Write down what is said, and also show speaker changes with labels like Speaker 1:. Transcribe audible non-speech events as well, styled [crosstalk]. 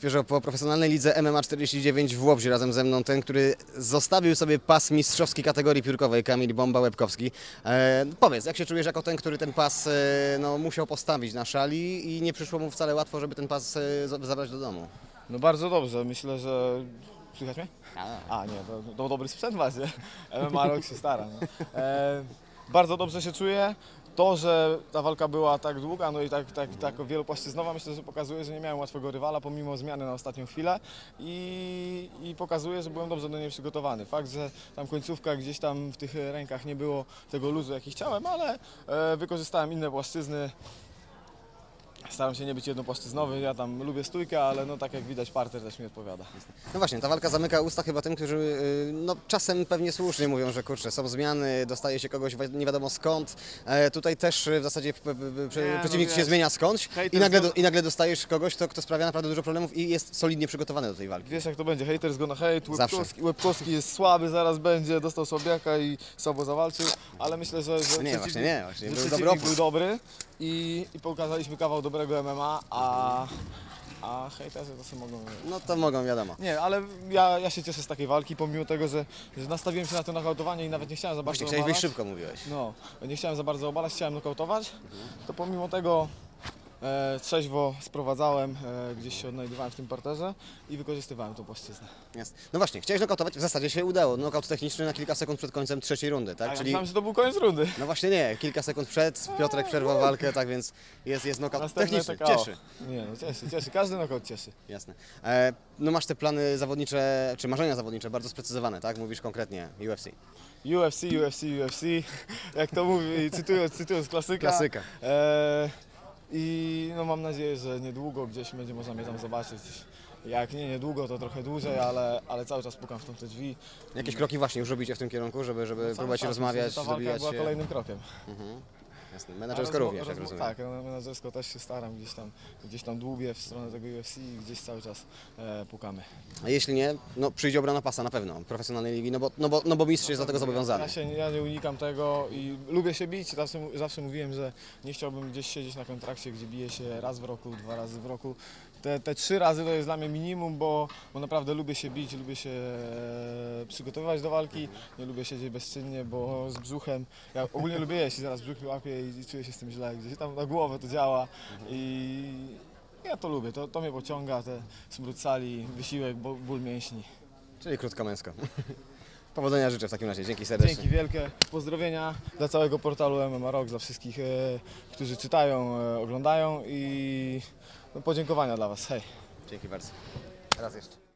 Speaker 1: Świeżo po profesjonalnej lidze MMA 49 w Łobzi razem ze mną ten, który zostawił sobie pas mistrzowskiej kategorii piórkowej, Kamil Bomba Łebkowski. E, powiedz, jak się czujesz jako ten, który ten pas e, no, musiał postawić na szali i nie przyszło mu wcale łatwo, żeby ten pas e, za- zabrać do domu?
Speaker 2: No bardzo dobrze, myślę, że... Słychać mnie? A, nie, to, to dobry sprzęt macie. [laughs] MMA rok się stara. Nie? E, bardzo dobrze się czuję. To, że ta walka była tak długa, no i tak, tak, tak wielopłaszczyznowa, myślę, że pokazuje, że nie miałem łatwego rywala, pomimo zmiany na ostatnią chwilę i, i pokazuje, że byłem dobrze do niej przygotowany. Fakt, że tam końcówka gdzieś tam w tych rękach nie było tego luzu, jaki chciałem, ale e, wykorzystałem inne płaszczyzny. Staram się nie być jednopłaszczyznowy, ja tam lubię stójkę, ale no tak jak widać parter też mi odpowiada.
Speaker 1: No właśnie, ta walka zamyka usta chyba tym, którzy y, no, czasem pewnie słusznie mówią, że kurczę, są zmiany, dostaje się kogoś nie wiadomo skąd. E, tutaj też y, w zasadzie
Speaker 2: Nie, no
Speaker 1: przeciwnik się
Speaker 2: wiesz,
Speaker 1: zmienia skądś i nagle, do, i nagle dostajesz kogoś, kto, kto sprawia naprawdę dużo problemów i jest solidnie przygotowany do tej walki.
Speaker 2: Wiesz jak to będzie, haters gonna hate,
Speaker 1: Zawsze.
Speaker 2: Łebkowski, Łebkowski jest słaby, zaraz będzie, dostał słabiaka i słabo zawalczył, ale myślę, że, że
Speaker 1: No nie, właśnie nie, właśnie był dobry
Speaker 2: był dobry i, i pokazaliśmy kawał dobrego MMA, a, a hejterzy to sobie mogą...
Speaker 1: No to mogą, wiadomo.
Speaker 2: Nie, ale ja, ja się cieszę z takiej walki, pomimo tego, że, że nastawiłem się na to nokautowanie i nawet nie chciałem za bardzo
Speaker 1: Właśnie, chciałeś wyjść szybko, mówiłeś.
Speaker 2: No, nie chciałem za bardzo obalać, chciałem nokautować, to pomimo tego e, trzeźwo sprowadzałem, e, gdzieś się odnajdywałem w tym parterze i wykorzystywałem tą płaszczyznę.
Speaker 1: Jest. No właśnie, chciałeś nokautować, w zasadzie się udało. Nokaut techniczny na kilka sekund przed końcem trzeciej rundy, tak?
Speaker 2: A ja
Speaker 1: Czyli,
Speaker 2: myślałem, że to był koniec rundy.
Speaker 1: no właśnie nie, kilka sekund przed, Piotrek przerwał walkę, tak więc jest, jest nokaut techniczny,
Speaker 2: TKO.
Speaker 1: cieszy.
Speaker 2: Nie no, cieszy, cieszy, każdy nokaut cieszy.
Speaker 1: Jasne. E, no masz te plany zawodnicze, czy marzenia zawodnicze bardzo sprecyzowane, tak? Mówisz konkretnie UFC.
Speaker 2: UFC, UFC, UFC, jak to mówi, cytując, cytując klasyka.
Speaker 1: Klasyka.
Speaker 2: E, I no mam nadzieję, że niedługo gdzieś będzie można mnie tam zobaczyć. Jak nie niedługo, to trochę dłużej, ale, ale cały czas pukam w tą te drzwi.
Speaker 1: Jakieś kroki właśnie już robicie w tym kierunku, żeby, żeby
Speaker 2: Cały
Speaker 1: próbować
Speaker 2: czas,
Speaker 1: rozmawiać,
Speaker 2: myślę, że Ta walka
Speaker 1: dobijać
Speaker 2: była
Speaker 1: się?
Speaker 2: kolejnym krokiem.
Speaker 1: Mhm. Jasne. Menedżersko
Speaker 2: rozmo-
Speaker 1: również,
Speaker 2: rozmo-. Tak, menedżersko też się staram, gdzieś tam, gdzieś tam dłubię w stronę tego UFC i gdzieś cały czas e, pukamy.
Speaker 1: A jeśli nie, no przyjdzie obrona pasa na pewno, profesjonalnej ligi, no bo, no bo, no bo mistrz jest do tego zobowiązany.
Speaker 2: Ja, się, ja nie unikam tego i lubię się bić. Zawsze, zawsze mówiłem, że nie chciałbym gdzieś siedzieć na kontrakcie, gdzie bije się raz w roku, dwa razy w roku. Te, te trzy razy to jest dla mnie minimum, bo, bo naprawdę lubię się bić, lubię się e, przygotowywać do walki. Nie lubię siedzieć bezczynnie, bo z brzuchem. Ja ogólnie lubię jeść i zaraz brzuch łapie i, i czuję się z tym źle. Gdzieś tam na głowę to działa i ja to lubię. To, to mnie pociąga, te smród sali, wysiłek, bo- ból mięśni.
Speaker 1: Czyli krótko męsko. [laughs] Powodzenia życzę w takim razie, dzięki serdecznie.
Speaker 2: Dzięki wielkie. Pozdrowienia dla całego portalu MMA Rock, dla wszystkich, e, którzy czytają, e, oglądają i no, podziękowania dla Was. Hej.
Speaker 1: Dzięki bardzo. Raz jeszcze.